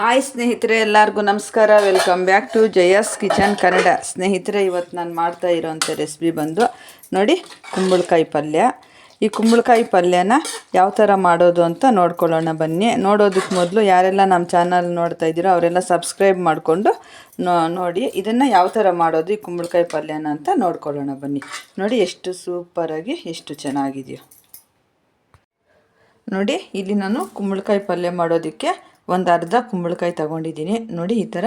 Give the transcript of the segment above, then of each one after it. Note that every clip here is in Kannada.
ಹಾಯ್ ಸ್ನೇಹಿತರೆ, ಎಲ್ಲರಿಗೂ ನಮಸ್ಕಾರ. Welcome back to Jayas kitchen Kannada ಸ್ನೇಹಿತರೆ, ಇವತ್ತು ನಾನು ಮಾಡ್ತಾ ಇರೋವಂಥ ರೆಸಿಪಿ ಬಂದು ನೋಡಿ, ಕುಂಬಳಕಾಯಿ ಪಲ್ಯ. ಈ ಕುಂಬಳಕಾಯಿ ಪಲ್ಯನ ಯಾವ ಥರ ಮಾಡೋದು ಅಂತ ನೋಡ್ಕೊಳ್ಳೋಣ ಬನ್ನಿ. ನೋಡೋದಕ್ಕೆ ಮೊದಲು ಯಾರೆಲ್ಲ ನಮ್ಮ ಚಾನಲ್ ನೋಡ್ತಾ ಇದ್ದೀರೋ ಅವರೆಲ್ಲ ಸಬ್ಸ್ಕ್ರೈಬ್ ಮಾಡಿಕೊಂಡು ನೋಡಿ, ಇದನ್ನು ಯಾವ ಥರ ಮಾಡೋದು, ಈ ಕುಂಬಳಕಾಯಿ ಪಲ್ಯನ ಅಂತ ನೋಡ್ಕೊಳ್ಳೋಣ ಬನ್ನಿ. ನೋಡಿ, ಎಷ್ಟು ಸೂಪರಾಗಿ ಎಷ್ಟು ಚೆನ್ನಾಗಿದೆಯೋ. ನೋಡಿ, ಇಲ್ಲಿ ನಾನು ಕುಂಬಳಕಾಯಿ ಪಲ್ಯ ಮಾಡೋದಕ್ಕೆ ಒಂದು ಅರ್ಧ ಕುಂಬಳಕಾಯಿ ತಗೊಂಡಿದ್ದೀನಿ. ನೋಡಿ, ಈ ಥರ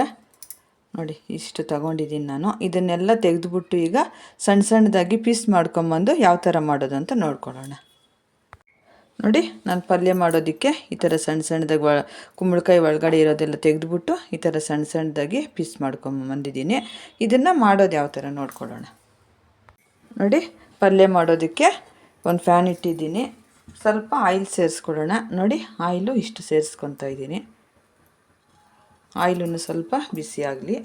ನೋಡಿ, ಇಷ್ಟು ತಗೊಂಡಿದ್ದೀನಿ ನಾನು. ಇದನ್ನೆಲ್ಲ ತೆಗೆದುಬಿಟ್ಟು ಈಗ ಸಣ್ಣ ಸಣ್ಣದಾಗಿ ಪೀಸ್ ಮಾಡ್ಕೊಂಬಂದು ಯಾವ ಥರ ಮಾಡೋದು ಅಂತ ನೋಡ್ಕೊಳ್ಳೋಣ. ನೋಡಿ, ನಾನು ಪಲ್ಯ ಮಾಡೋದಕ್ಕೆ ಈ ಥರ ಸಣ್ಣ ಸಣ್ಣದಾಗಿ ಒಳ ಕುಂಬಳಕಾಯಿ ಒಳಗಡೆ ಇರೋದೆಲ್ಲ ತೆಗೆದುಬಿಟ್ಟು ಈ ಥರ ಸಣ್ಣ ಸಣ್ಣದಾಗಿ ಪೀಸ್ ಮಾಡ್ಕೊಂಬಂದಿದ್ದೀನಿ. ಇದನ್ನು ಮಾಡೋದು ಯಾವ ಥರ ನೋಡ್ಕೊಳ್ಳೋಣ. ನೋಡಿ, ಪಲ್ಯ ಮಾಡೋದಕ್ಕೆ ಒಂದು ಫ್ಯಾನ್ ಇಟ್ಟಿದ್ದೀನಿ. ಸ್ವಲ್ಪ ಆಯಿಲ್ ಸೇರಿಸ್ಕೊಳ್ಳೋಣ. ನೋಡಿ, ಆಯಿಲು ಇಷ್ಟು ಸೇರಿಸ್ಕೊತಾ ಇದ್ದೀನಿ. ಆಯಿಲನ್ನು ಸ್ವಲ್ಪ ಬಿಸಿಯಾಗಲಿ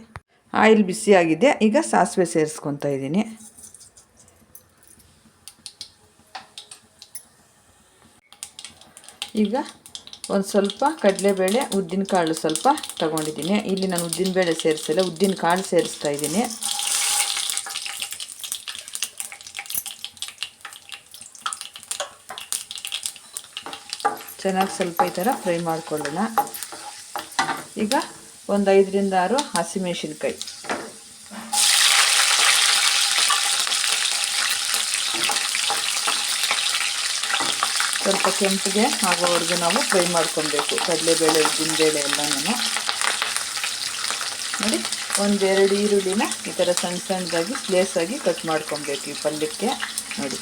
ಆಯಿಲ್ ಬಿಸಿಯಾಗಿದೆ ಈಗ ಸಾಸಿವೆ ಸೇರಿಸ್ಕೊತಾ ಇದ್ದೀನಿ. ಈಗ ಒಂದು ಸ್ವಲ್ಪ ಕಡಲೆಬೇಳೆ ಉದ್ದಿನ ಕಾಳು ಸ್ವಲ್ಪ ತಗೊಂಡಿದ್ದೀನಿ. ಇಲ್ಲಿ ನಾನು ಉದ್ದಿನ ಬೇಳೆ ಸೇರಿಸಿಲ್ಲ ಉದ್ದಿನ ಕಾಳು ಸೇರಿಸ್ತಾ ಇದ್ದೀನಿ. ಚೆನ್ನಾಗಿ ಸ್ವಲ್ಪ ಈ ಥರ ಫ್ರೈ ಮಾಡ್ಕೊಳ್ಳೋಣ. ಈಗ ಒಂದು ಐದರಿಂದ ಆರು ಹಸಿಮೆಣಸಿನ್ಕಾಯಿ. ಸ್ವಲ್ಪ ಕೆಂಪಿಗೆ ಆಗೋವರೆಗೂ ನಾವು ಫ್ರೈ ಮಾಡ್ಕೊಬೇಕು. ಕಡಲೆಬೇಳೆ, ಉದ್ದಿನಬೇಳೆ ಎಲ್ಲನೂ ನೋಡಿ, ಒಂದೆರಡು ಈರುಳ್ಳಿನ ಈ ಥರ ಸಣ್ಣ ಸಣ್ಣದಾಗಿ ಸ್ಲೇಸಾಗಿ ಕಟ್ ಮಾಡ್ಕೊಬೇಕು ಈ ಪಲ್ಯಕ್ಕೆ. ನೋಡಿ.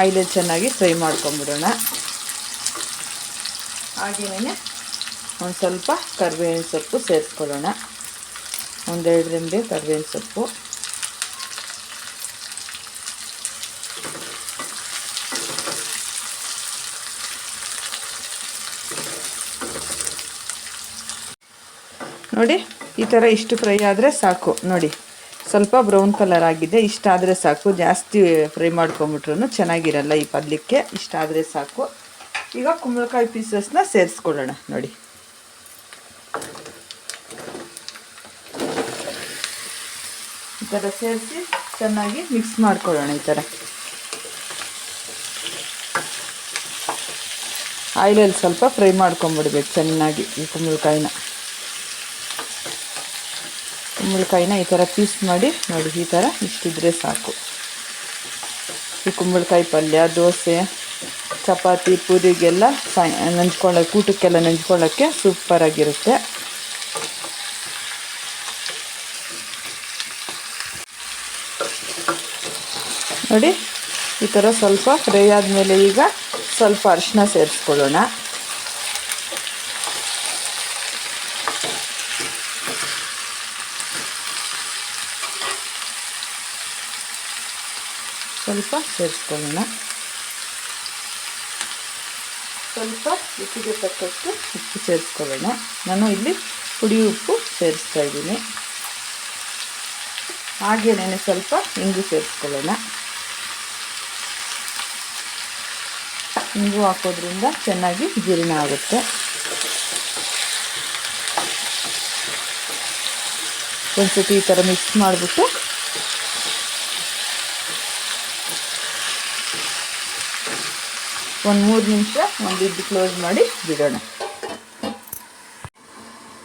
ಆಯಿಲಲ್ಲಿ ಚೆನ್ನಾಗಿ ಫ್ರೈ ಮಾಡ್ಕೊಂಬಿಡೋಣ. ಹಾಗೆಯೇ ಒಂದು ಸ್ವಲ್ಪ ಕರಿಬೇವಿನ ಸೊಪ್ಪು ಸೇರಿಸ್ಕೊಳ್ಳೋಣ. ಒಂದೆರಡು ರಿಂಬೆ ಕರಿಬೇವಿನ ಸೊಪ್ಪು. ನೋಡಿ, ಈ ಥರ ಇಷ್ಟು ಫ್ರೈ ಆದರೆ ಸಾಕು. ನೋಡಿ, ಸ್ವಲ್ಪ ಬ್ರೌನ್ ಕಲರ್ ಆಗಿದೆ. ಇಷ್ಟಾದರೆ ಸಾಕು. ಜಾಸ್ತಿ ಫ್ರೈ ಮಾಡ್ಕೊಂಬಿಟ್ರು ಚೆನ್ನಾಗಿರಲ್ಲ ಈ ಪಲ್ಯಕ್ಕೆ ಇಷ್ಟಾದರೆ ಸಾಕು. ಈಗ ಕುಂಬಳಕಾಯಿ ಪೀಸಸ್ನ ಸೇರಿಸ್ಕೊಳ್ಳೋಣ, ನೋಡಿ. ಈ ಥರ ಸೇರಿಸಿ ಚೆನ್ನಾಗಿ ಮಿಕ್ಸ್ ಮಾಡ್ಕೊಳ್ಳೋಣ ಈ ಥರ ಆಯಿಲಲ್ಲಿ ಸ್ವಲ್ಪ ಫ್ರೈ ಮಾಡ್ಕೊಂಬಿಡ್ಬೇಕು ಚೆನ್ನಾಗಿ ಈ ಕುಂಬಳಕಾಯಿನ. ಕುಂಬಳಕಾಯಿನ ಈ ಥರ ಪೀಸ್ ಮಾಡಿ, ನೋಡಿ ಈ ಥರ ಇಷ್ಟಿದ್ರೆ ಸಾಕು. ಈ ಕುಂಬಳಕಾಯಿ ಪಲ್ಯ, ದೋಸೆ ಚಪಾತಿ, ಪೂರಿಗೆಲ್ಲ ಸಾಯ್ ನೆಂಚ್ಕೊಳ್ಳೋಕೆ ಊಟಕ್ಕೆಲ್ಲ ನೆಂಚ್ಕೊಳ್ಳೋಕ್ಕೆ ಸೂಪರಾಗಿರುತ್ತೆ ನೋಡಿ, ಈ ಥರ ಸ್ವಲ್ಪ ಫ್ರೈ ಆದಮೇಲೆ ಈಗ ಸ್ವಲ್ಪ ಅರಿಶಿನ ಸೇರಿಸ್ಕೊಳ್ಳೋಣ. ಸ್ವಲ್ಪ ಸೇರಿಸ್ಕೊಳ್ಳೋಣ. ಸ್ವಲ್ಪ ರುಚಿಗೆ ತಕ್ಕಷ್ಟು ಉಪ್ಪು ಸೇರಿಸ್ಕೊಳ್ಳೋಣ. ನಾನು ಇಲ್ಲಿ ಪುಡಿ ಉಪ್ಪು ಸೇರಿಸ್ತಾ ಇದ್ದೀನಿ. ಹಾಗೇನೇ ಸ್ವಲ್ಪ ಇಂಗು ಸೇರಿಸ್ಕೊಳ್ಳೋಣ. ಇಂಗು ಹಾಕೋದ್ರಿಂದ ಚೆನ್ನಾಗಿ ಜೀರ್ಣ ಆಗುತ್ತೆ. ಒಂದ್ಸತಿ ಈ ಥರ ಮಿಕ್ಸ್ ಮಾಡಿಬಿಟ್ಟು ಒಂದು ಮೂರು ನಿಮಿಷ ಒಂದು ಇದ್ದು ಕ್ಲೋಸ್ ಮಾಡಿ ಬಿಡೋಣ.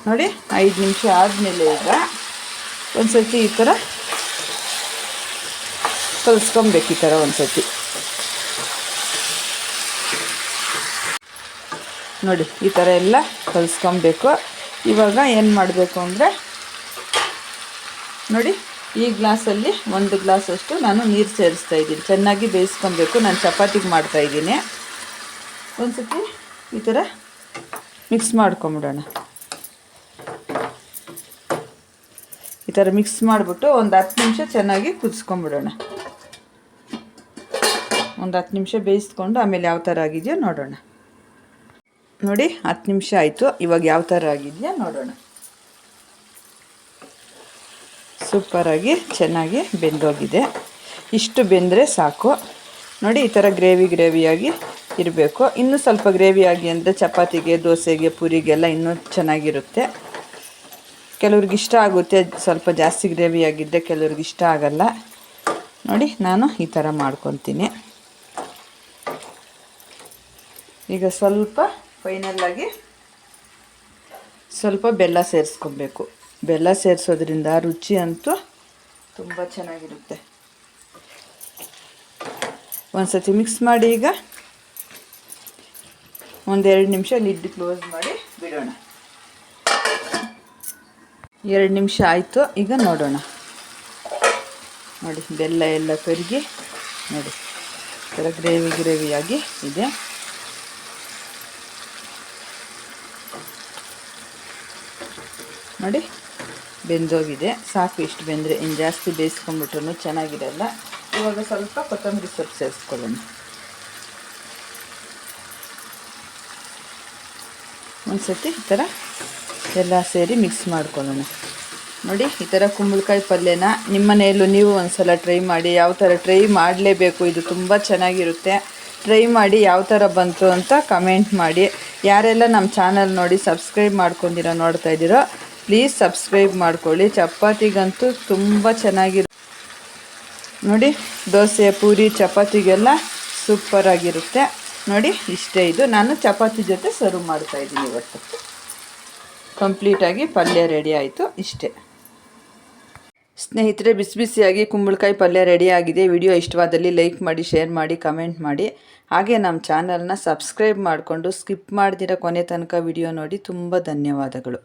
ನೋಡಿ, ಐದು ನಿಮಿಷ ಆದಮೇಲೆ ಈಗ ಒಂದು ಸರ್ತಿ ಈ ಥರ ಕಲಿಸ್ಕೊಬೇಕು ಈ ಥರ ಒಂದು ಸರ್ತಿ ನೋಡಿ, ಈ ಥರ ಎಲ್ಲ ಕಲಿಸ್ಕೊಬೇಕು. ಇವಾಗ ಏನು ಮಾಡಬೇಕು ಅಂದರೆ, ನೋಡಿ, ಈ ಗ್ಲಾಸಲ್ಲಿ ಒಂದು ಗ್ಲಾಸಷ್ಟು ನಾನು ನೀರು ಸೇರಿಸ್ತಾ ಇದ್ದೀನಿ. ಚೆನ್ನಾಗಿ ಬೇಯಿಸ್ಕೊಬೇಕು. ನಾನು ಚಪಾತಿಗೆ ಮಾಡ್ತಾಯಿದ್ದೀನಿ ಒಂದು ಸತಿ ಈ ಥರ ಮಿಕ್ಸ್ ಮಾಡ್ಕೊಂಬಿಡೋಣ. ಈ ಥರ ಮಿಕ್ಸ್ ಮಾಡಿಬಿಟ್ಟು ಒಂದು ಹತ್ತು ನಿಮಿಷ ಚೆನ್ನಾಗಿ ಕುದಿಸ್ಕೊಂಬಿಡೋಣ. ಒಂದು ಹತ್ತು ನಿಮಿಷ ಬೇಯಿಸ್ಕೊಂಡು ಆಮೇಲೆ ಯಾವ ಥರ ಆಗಿದೆಯೋ ನೋಡೋಣ. ನೋಡಿ, ಹತ್ತು ನಿಮಿಷ ಆಯಿತು. ಇವಾಗ ಯಾವ ಥರ ಆಗಿದೆಯಾ ನೋಡೋಣ. ಸೂಪರಾಗಿ ಚೆನ್ನಾಗಿ ಬೆಂದೋಗಿದೆ. ಇಷ್ಟು ಬೆಂದರೆ ಸಾಕು. ನೋಡಿ, ಈ ಥರ ಗ್ರೇವಿ ಗ್ರೇವಿಯಾಗಿ ಇರಬೇಕು. ಇನ್ನೂ ಸ್ವಲ್ಪ ಗ್ರೇವಿ ಆಗಿ ಅಂದರೆ ಚಪಾತಿಗೆ, ದೋಸೆಗೆ, ಪೂರಿಗೆಲ್ಲ ಇನ್ನೂ ಚೆನ್ನಾಗಿರುತ್ತೆ. ಕೆಲವ್ರಿಗೆ ಇಷ್ಟ ಆಗುತ್ತೆ, ಸ್ವಲ್ಪ ಜಾಸ್ತಿ ಗ್ರೇವಿ ಆಗಿದ್ದರೆ ಕೆಲವ್ರಿಗೆ ಇಷ್ಟ ಆಗಲ್ಲ. ನೋಡಿ, ನಾನು ಈ ಥರ ಮಾಡ್ಕೊತೀನಿ. ಈಗ ಸ್ವಲ್ಪ ಫೈನಲ್ಲಾಗಿ ಸ್ವಲ್ಪ ಬೆಲ್ಲ ಸೇರಿಸ್ಕೊಬೇಕು. ಬೆಲ್ಲ ಸೇರಿಸೋದ್ರಿಂದ ರುಚಿ ಅಂತೂ ತುಂಬ ಚೆನ್ನಾಗಿರುತ್ತೆ. ಒಂದ್ಸತಿ ಮಿಕ್ಸ್ ಮಾಡಿ ಈಗ ಒಂದೆರಡು ನಿಮಿಷ ಲಿಡ್ ಕ್ಲೋಸ್ ಮಾಡಿ ಬಿಡೋಣ. ಎರಡು ನಿಮಿಷ ಆಯಿತು, ಈಗ ನೋಡೋಣ. ನೋಡಿ, ಬೆಲ್ಲ ಎಲ್ಲ ಕರಗಿ, ನೋಡಿ ಥರ ಗ್ರೇವಿ ಗ್ರೇವಿಯಾಗಿ ಇದೆ. ನೋಡಿ, ಬೆಂದೋಗಿದೆ. ಸಾಕು, ಇಷ್ಟು ಬೆಂದರೆ ಇನ್ನು ಜಾಸ್ತಿ ಬೇಯಿಸ್ಕೊಂಡ್ಬಿಟ್ರು ಚೆನ್ನಾಗಿರಲ್ಲ. ಇವಾಗ ಸ್ವಲ್ಪ ಕೊತ್ತಂಬರಿ ಸೊಪ್ಪು ಸೇರಿಸ್ಕೊಳ್ಳೋಣ. ಒಂದು ಸತಿ ಈ ಥರ ಎಲ್ಲ ಸೇರಿ ಮಿಕ್ಸ್ ಮಾಡ್ಕೊಳ್ಳೋಣ. ನೋಡಿ, ಈ ಥರ ಕುಂಬಳಕಾಯಿ ಪಲ್ಯನ ನಿಮ್ಮ ಮನೆಯಲ್ಲೂ ನೀವು ಒಂದು ಸಲ ಟ್ರೈ ಮಾಡಿ, ಯಾವ ಥರ ಟ್ರೈ ಮಾಡಲೇಬೇಕು, ಇದು ತುಂಬ ಚೆನ್ನಾಗಿರುತ್ತೆ. ಟ್ರೈ ಮಾಡಿ ಯಾವ ಥರ ಬಂತು ಅಂತ ಕಮೆಂಟ್ ಮಾಡಿ. ಯಾರೆಲ್ಲ ನಮ್ಮ ಚಾನಲ್ ನೋಡಿ ಸಬ್ಸ್ಕ್ರೈಬ್ ಮಾಡ್ಕೊಂಡಿರೋ, ನೋಡ್ತಾ ಇದ್ದೀರೋ ಪ್ಲೀಸ್ ಸಬ್ಸ್ಕ್ರೈಬ್ ಮಾಡ್ಕೊಳ್ಳಿ. ಚಪಾತಿಗಂತೂ ತುಂಬ ಚೆನ್ನಾಗಿರು, ನೋಡಿ, ದೋಸೆ, ಪೂರಿ, ಚಪಾತಿಗೆಲ್ಲ ಸೂಪರಾಗಿರುತ್ತೆ ನೋಡಿ, ಇಷ್ಟೇ ಇದು. ನಾನು ಚಪಾತಿ ಜೊತೆ ಸರ್ವ್ ಮಾಡ್ತಾ ಇದ್ದೀನಿ ಇವತ್ತು. ಕಂಪ್ಲೀಟಾಗಿ ಪಲ್ಯ ರೆಡಿ ಆಯಿತು, ಇಷ್ಟೇ. ಸ್ನೇಹಿತರೆ, ಬಿಸಿ ಬಿಸಿಯಾಗಿ ಕುಂಬಳಕಾಯಿ ಪಲ್ಯ ರೆಡಿ ಆಗಿದೆ. ವಿಡಿಯೋ ಇಷ್ಟವಾದಲ್ಲಿ ಲೈಕ್ ಮಾಡಿ ಶೇರ್ ಮಾಡಿ ಕಮೆಂಟ್ ಮಾಡಿ. ಹಾಗೆ ನಮ್ಮ ಚಾನಲ್ನ ಸಬ್ಸ್ಕ್ರೈಬ್ ಮಾಡಿಕೊಂಡು ಸ್ಕಿಪ್ ಮಾಡ್ದಿರೋ ಕೊನೆ ತನಕ ವಿಡಿಯೋ ನೋಡಿ. ತುಂಬ ಧನ್ಯವಾದಗಳು.